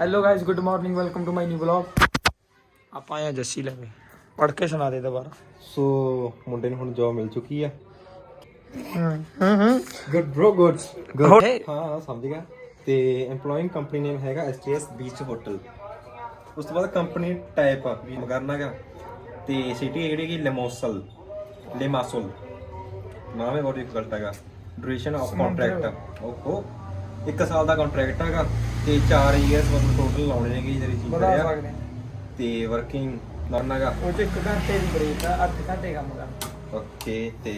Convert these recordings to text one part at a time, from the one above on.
Hello guys good morning welcome to my new vlog ਆਪਾਂ ਆਏ ਆ ਜੱਸੀ ਲਵੇ ਪੜ ਕੇ ਸੁਣਾ ਦੇ ਦੁਬਾਰਾ। ਸੋ ਮੁੰਡੇ ਨੂੰ ਹੁਣ ਜੌਬ ਮਿਲ ਚੁੱਕੀ ਆ। ਹੂੰ ਹੂੰ ਹੂੰ ਗੁੱਡ ਬ੍ਰੋ ਗੁੱਡ Good. ਹਾਂ ਹਾਂ ਸਮਝ ਗਿਆ। ਤੇ EMPLOYING ਕੰਪਨੀ ਨੇਮ ਹੈਗਾ STS ਬੀਚ ਹੋਟਲ ਉਸ ਤੋਂ ਬਾਅਦ ਕੰਪਨੀ ਟਾਈਪ ਵੀ ਮਗਰਨਾਗਾ। ਤੇ ਸਿਟੀ ਜਿਹੜੀ ਕਿ ਲੈਮੋਸਲ ਲੈਮਾਸੋਲ ਨਾਮ ਹੈ ਬਹੁਤ ਡਿਫਿਕਲਟ ਹੈਗਾ। ਡਿਊਰੇਸ਼ਨ ਆਫ ਕੰਟਰੈਕਟ ਓਹੋ ਇੱਕ ਸਾਲ ਦਾ ਕੰਟਰੈਕਟ ਹੈਗਾ। ਤੇ 4 ਇਅਰਸ ਮਤਲਬ ਟੋਟਲ ਲਾਉਣੇ ਨੇਗੇ ਜਿਹੜੀ ਚੀਜ਼ ਬੜਾ ਕਰਿਆ ਸਕਦੇ ਤੇ ਵਰਕਿੰਗ ਕਰਨਾਗਾ ਉਹ ਚ ਇੱਕ ਘੰਟੇ ਦੀ ਬ੍ਰੇਕ ਆ 8 ਘੰਟੇ ਕੰਮ ਕਰ। ਓਕੇ ਤੇ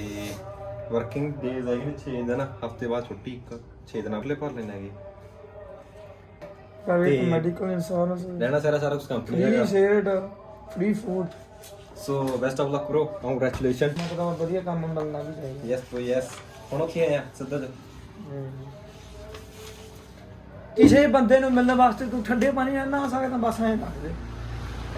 ਵਰਕਿੰਗ ਡੇਜ਼ ਹੈਗੇ ਨੇ 6 ਦਿਨ ਹਫ਼ਤੇ ਬਾਅਦ ਛੁੱਟੀ ਇੱਕ 6 ਦਿਨ ਅਗਲੇ ਭਰ ਲੈਣੇ ਹੈਗੇ। ਪ੍ਰਾਈਵੇਟ ਤੇ- ਮੈਡੀਕਲ ਇੰਸ਼ੋਰੈਂਸ ਲੈਣਾ ਸਾਰਾ ਸਾਰਾ ਕੁਝ ਕੰਪਨੀ ਫ੍ਰੀ ਹੈਗਾ। Shared free food so best of luck bro congratulation ਮੈਂ ਤਾਂ ਵਧੀਆ ਕੰਮ ਮਿਲਣਾ ਵੀ ਚਾਹੀਦਾ। ਯੈਸ ਬ్రో ਯੈਸ ਹੁਣ ਉੱਥੇ ਆਇਆ ਸਿੱਧਾ ਜਿਹਾ। ਕਿਸੇ ਬੰਦੇ ਨੂੰ ਮਿਲਣ ਵਾਸਤੇ ਤੂੰ ਠੰਡੇ ਪਾਣੀ ਨਾਲ ਨਹਾ ਸਕਦਾ ਬਸ ਐਂ ਦੱਸ ਦੇ।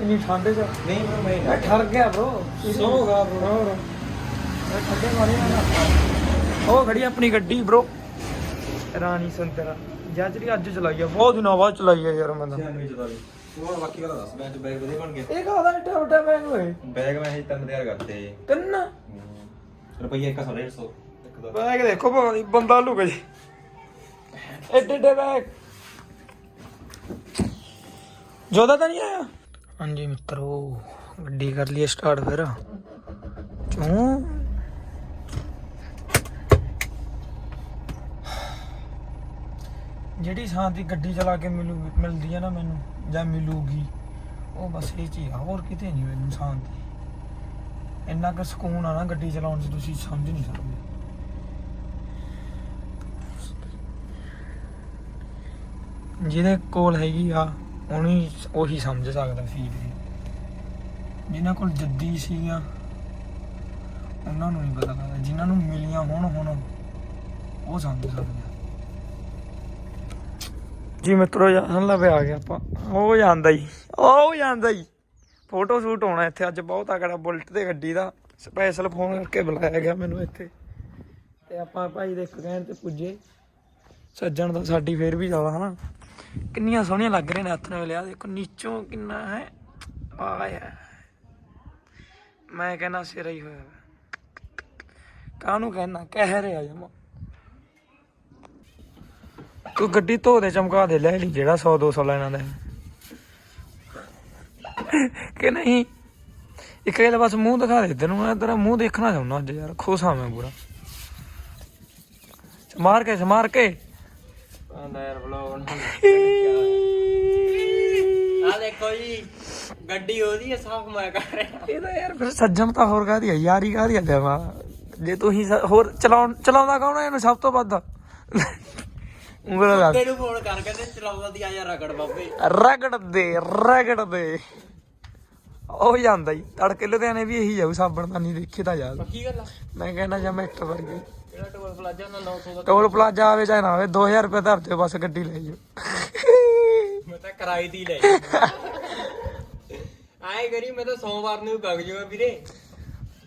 ਇੰਨੀ ਠੰਡ ਚ। ਨਹੀਂ ਬ్రో ਮੈਂ ਮੈਂ ਠਰ ਗਿਆ bro ਸੌਂਗਾ bro। ਹੋਰ। ਮੈਂ ਠੰਡੇ ਪਾਣੀ ਨਾਲ ਨਹਾਤਾ। ਉਹ ਖੜੀ ਆਪਣੀ ਗੱਡੀ bro ਰਾਣੀ ਸੰਤਰਾ। ਜੱਜਰੀ ਅੱਜ ਚਲਾਈ ਆ ਬਹੁਤ ਦਿਨਾਂ ਬਾਅਦ ਚਲਾਈ ਆ ਯਾਰ ਮੈਂ ਤਾਂ 96 ਚਦਾ ਵੀ ਤੂੰ ਹੁਣ ਬਾਕੀ ਗੱਲ ਦੱਸ ਬੈਂਚ ਬੈਗ ਵਧੀਆ ਬਣ ਗਏ ਇਹ ਕਾਹਦਾ ਨੀ ਟੋਟਾ ਬੈਗ ਹੋਏ ਬੈਗ ਮੈਂ ਇਹ ਤਿੰਨ ਤਿਆਰ ਕਰਤੇ। ਤਿੰਨ? ਰੁਪਈਆ 150 ਇੱਕ ਦਾ। ਬੈਗ ਦੇਖੋ ਪਤਾ ਨੀ ਬੰਦਾ ਲੁਕ ਜੇ। ਐਡੇ ਐਡੇ ਬੈਗ ਜੋਦਾ ਤਾਂ ਨਹੀਂ ਆਇਆ ਹਾਂਜੀ ਮਿੱਤਰੋ ਗੱਡੀ ਕਰ ਲਈ ਸਟਾਰਟ ਫਿਰ ਕਿਉਂ ਜਿਹੜੀ ਥਾਂ ਦੀ ਗੱਡੀ ਚਲਾ ਕੇ ਮਿਲੂ ਮਿਲਦੀ ਹੈ ਨਾ ਮੈਨੂੰ ਜਾਂ ਮਿਲੂਗੀ ਉਹ ਬਸ ਇਹ ਚੀਜ਼ ਆ ਹੋਰ ਕਿਤੇ ਨਹੀਂ ਮੈਨੂੰ ਥਾਂ ਦੀ ਇੰਨਾ ਕੁ ਸਕੂਨ ਆ ਨਾ ਗੱਡੀ ਚਲਾਉਣ 'ਚ ਤੁਸੀਂ ਸਮਝ ਨਹੀਂ ਸਕਦੇ ਜਿਹਦੇ ਕੋਲ ਹੈਗੀ ਆ ਉਹਨੀ ਉਹੀ ਸਮਝ ਸਕਦਾ ਫੀਲ ਜਿਨ੍ਹਾਂ ਕੋਲ ਜੱਦੀ ਸੀਗੀਆਂ, ਉਹਨਾਂ ਨੂੰ ਨਹੀਂ ਪਤਾ ਲੱਗਦਾ। ਜਿਨ੍ਹਾਂ ਨੂੰ ਮਿਲੀਆਂ ਹੋਣ, ਹੁਣ ਉਹ ਸਮਝ ਸਕਦੇ ਜੀ ਮਿੱਤਰੋ ਜਾਣ ਲਵੇ ਆ ਗਿਆ ਆਪਾਂ। ਉਹ ਜਾਂਦਾ ਹੀ ਉਹ ਜਾਂਦਾ ਹੀ ਫੋਟੋ ਸ਼ੂਟ ਹੋਣਾ ਇੱਥੇ, ਅੱਜ ਬਹੁਤ ਆਗੜਾ ਬੁਲਟ ਤੇ ਗੱਡੀ ਦਾ। ਸਪੈਸ਼ਲ ਫੋਨ ਕਰਕੇ ਬੁਲਾਇਆ ਗਿਆ ਮੈਨੂੰ ਇੱਥੇ। ਤੇ ਆਪਾਂ ਭਾਈ ਦੇ ਕਹਿਣ ਤੇ ਪੁੱਜੇ। ਸੱਜਣ ਦਾ ਸਾਡੀ ਫੇਰ ਵੀ ਜ਼ਿਆਦਾ, ਹਨਾ? ਕਿੰਨੀਆਂ ਸੋਹਣੀਆਂ ਲੱਗ ਰਹੀਆਂ ਨੇ ਹੱਥ ਨਾਲ ਲਿਆ ਦੇਖੋ, ਨੀਚੋਂ ਕਿੰਨਾ ਹੈ। ਆਇਆ ਮੈਂ ਕਹਿੰਦਾ ਸਿਰ ਹੀ ਹੋਇਆ। ਕਾਹਨੂੰ ਕਹਿਣਾ ਕਹਿ ਰਿਹਾ ਜਮਾ। ਤੂੰ ਗੱਡੀ ਧੋ ਦੇ, ਚਮਕਾ ਦੇ, ਲੈ ਲਈ ਜਿਹੜਾ 100 200 ਲੈਣਾ ਦਾ ਕਿ ਨਹੀਂ? ਇੱਕ ਗੱਲ ਬਸ ਮੂੰਹ ਦਿਖਾ ਦੇ ਤੈਨੂੰ, ਮੈਂ ਤੇਰਾ ਮੂੰਹ ਦੇਖਣਾ ਚਾਹੁੰਦਾ ਅੱਜ ਯਾਰ। ਖੁਸ਼ ਹਾਂ ਮੈਂ ਪੂਰਾ। ਮਾਰ ਕੇ ਮਾਰ ਕੇ। ਆਂਦਾ ਯਾਰ ਬਲੌਗ ਆ ਦੇਖੋ ਜੀ ਗੱਡੀ ਉਹਦੀ ਹੈ ਸਾਫ਼ ਮੈਂ ਕਰ ਰਿਹਾ। ਇਹਦਾ ਯਾਰ ਫਿਰ ਸੱਜਣ ਤਾਂ ਹੋਰ ਕਾਹਦੀ ਆ ਯਾਰੀ ਕਾਹਦੀ ਆ ਦੇਵਾ ਜੇ ਤੂੰ ਹੀ ਸ- ਹੋਰ ਚਲਾਉਣ ਚਲਾਉਂਦਾ ਕੌਣ ਹੈ ਇਹਨੂੰ ਸਭ ਤੋਂ ਵੱਧ? ਉਂਗਲ ਲਾ ਤੈਨੂੰ ਫੋਨ ਕਰ ਕਹਿੰਦੇ ਚਲਾਉਂਦਾ ਦੀ ਆ ਜਾ ਰਗੜ ਬਾਬੇ। ਰਗੜ ਦੇ ਰਗੜ ਦੇ। ਉਹ ਜਾਂਦਾ ਹੀ ਤੜਕੇ ਲੁਧਿਆਣੇ ਵੀ ਇਹੀ ਜਾਊ ਸਾਬਣ ਤਾਂ ਨਹੀਂ ਦੇਖੀ ਤਾਂ ਯਾਰ। ਪੱਕੀ ਗੱਲ ਆ? ਮੈਂ ਕਹਿੰਦਾ ਜਾਂ ਮੈਂ ਇੱਕ ਵਰਗੀ ਜਿਹੜਾ ਟੋਲ ਪਲਾਜ਼ਾ ਨਾ 900 ਦਾ ਟੋਲ ਪਲਾਜ਼ਾ ਆਵੇ ਚਾਹੇ ਨਾ ਆਵੇ 2000 ਰੁਪਏ ਧਰ ਦਿਓ ਬਸ ਗੱਡੀ ਲੈ ਜਾਓ ਮੈਂ ਤਾਂ ਕਿਰਾਏ ਦੀ ਲੈ ਆਏ ਕਰੀ ਮੈਂ ਤਾਂ ਸੋਮਵਾਰ ਨੂੰ ਵਗ ਜਾਵਾਂ ਵੀਰੇ।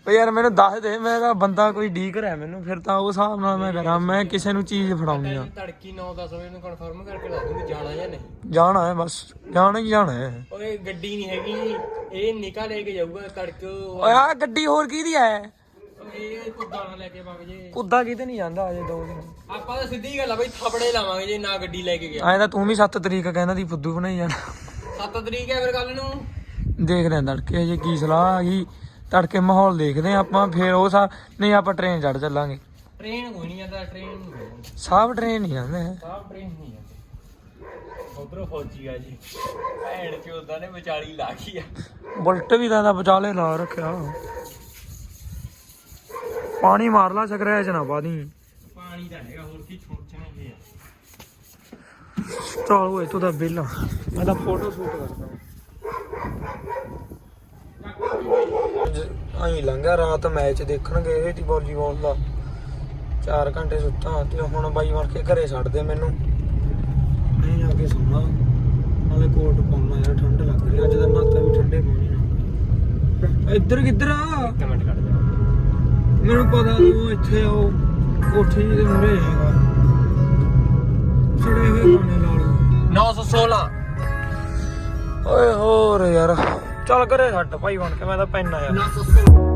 ਓ ਯਾਰ ਮੈਨੂੰ ਦੱਸ ਦੇ ਮੇਰਾ ਬੰਦਾ ਕੋਈ ਡੀਕ ਰਿਹਾ ਮੈਨੂੰ ਫਿਰ ਤਾਂ ਉਹ ਹਿਸਾਬ ਨਾਲ ਮੈਂ ਕਰਾਂ ਮੈਂ ਕਿਸੇ ਨੂੰ ਚੀਜ਼ ਫੜਾਉਣੀ ਆ। ਤੜਕੀ 9-10 ਵਜੇ ਨੂੰ ਕਨਫਰਮ ਕਰਕੇ ਲਾ ਦੂੰਗੀ ਜਾਣਾ ਜਾਂ ਨਹੀਂ। ਜਾਣਾ ਹੈ ਬਸ ਜਾਣਾ ਹੀ ਜਾਣਾ ਹੈ। ਓਏ ਗੱਡੀ ਨਹੀਂ ਹੈਗੀ ਇਹ ਨਿਕਾ ਲੈ ਕੇ ਜਾਊਗਾ ਤੜਕੇ ਓਏ ਆ ਗੱਡੀ ਹੋਰ ਕਿਹਦੀ ਹੈ? ਇਹ ਕੁੱਦਾਂ ਲੈ ਕੇ ਵਗ ਜੇ। ਕੁੱਦਾ ਕਿਤੇ ਨਹੀਂ ਜਾਂਦਾ ਅਜੇ ਦੋ ਦਿਨ। ਆਪਾਂ ਤਾਂ ਸਿੱਧੀ ਗੱਲ ਆ ਬਈ ਥਪੜੇ ਲਾਵਾਂਗੇ ਜੇ ਨਾ ਗੱਡੀ ਲੈ ਕੇ ਗਿਆ। ਐਂ ਤਾਂ ਤੂੰ ਵੀ 7 ਤਰੀਕ ਕਹਿੰਦਾ ਦੀ ਫੁੱਦੂ ਬਣਾਈ ਜਾਣਾ। 7 ਤਰੀਕ ਹੈ ਫਿਰ ਕੱਲ ਨੂੰ? ਦੇਖਦੇ ਆਂ ਤੜਕੇ ਅਜੇ ਕੀ ਸਲਾਹ ਆ ਗਈ ਤੜਕੇ ਮਾਹੌਲ ਦੇਖਦੇ ਆਂ ਆਪਾਂ ਫੇਰ ਉਹ ਸਾ ਨਹੀਂ ਆਪਾਂ ਟ੍ਰੇਨ ਚੜ ਚੱਲਾਂਗੇ। ਟ੍ਰੇਨ ਕੋਈ ਨਹੀਂ ਜਾਂਦਾ ਟ੍ਰੇਨ ਨਹੀਂ। ਸਭ ਟ੍ਰੇਨ ਨਹੀਂ ਜਾਂਦੇ। ਸਾਹ ਟ੍ਰੇਨ ਨਹੀਂ ਜਾਂਦੀ। ਉਧਰੋਂ ਫੌਜੀ ਆ ਜੀ। ਭੈਣ ਚੋਦਾਂ ਨੇ ਵਿਚਾਲੀ ਲਾ ਗਈ ਆ। ਬੁਲਟ ਵੀ ਤਾਂ ਦਾ ਵਿਚਾਲੇ ਲਾ ਰੱਖਿਆ। ਪਾਣੀ ਮਾਰ ਲਾ ਸਕਰੈਚ ਨਾ ਪਾਦੀ ਪਾਣੀ ਦਾ ਹੈਗਾ ਹੋਰ ਕੀ ਛੋਟਣੇ ਜੀ ਚਲ ਓਏ ਤੂੰ ਤਾਂ ਮੈਂ ਤਾਂ ਫੋਟੋ ਸ਼ੂਟ ਕਰਦਾ ਆਈ ਲੰਘਿਆ ਰਾਤ ਮੈਚ ਦੇਖਣ ਗਏ ਸੀ ਵਾਲੀਬਾਲ ਦਾ। 4 ਘੰਟੇ ਸੁੱਤਾ ਤੇ ਹੁਣ ਬਾਈ ਮਾਰ ਕੇ ਘਰੇ ਛੱਡ ਦੇ ਮੈਨੂੰ। ਨਹੀਂ ਜਾ ਕੇ ਸੌਣਾ। ਨਾਲੇ ਕੋਟ ਪਾਉਣਾ ਯਾਰ ਠੰਡ ਲੱਗ ਰਹੀ ਅੱਜ ਦਾ ਨਾਤਾ ਵੀ ਠੰਡੇ ਪਾਣੀ ਨਾਲ ਇੱਧਰ ਕਿੱਧਰ ਆ? ਕਮੈਂਟ ਕਰ ਦਿਓ ਮੈਨੂੰ ਪਤਾ ਤੂੰ ਇੱਥੇ ਆਓ ਕੋਠੀ ਦੇ ਮੂਰੇ ਹੈਗਾ। ਛੜੇ ਹੋਏ ਗਾਣੇ ਲਾ ਲਓ। 16 ਓਏ ਹੋਰ ਯਾਰ ਚੱਲ ਕਰੇ ਛੱਡ ਭਾਈ ਬਣ ਕੇ ਮੈਂ ਤਾਂ ਪੈਣਾ ਯਾਰ 916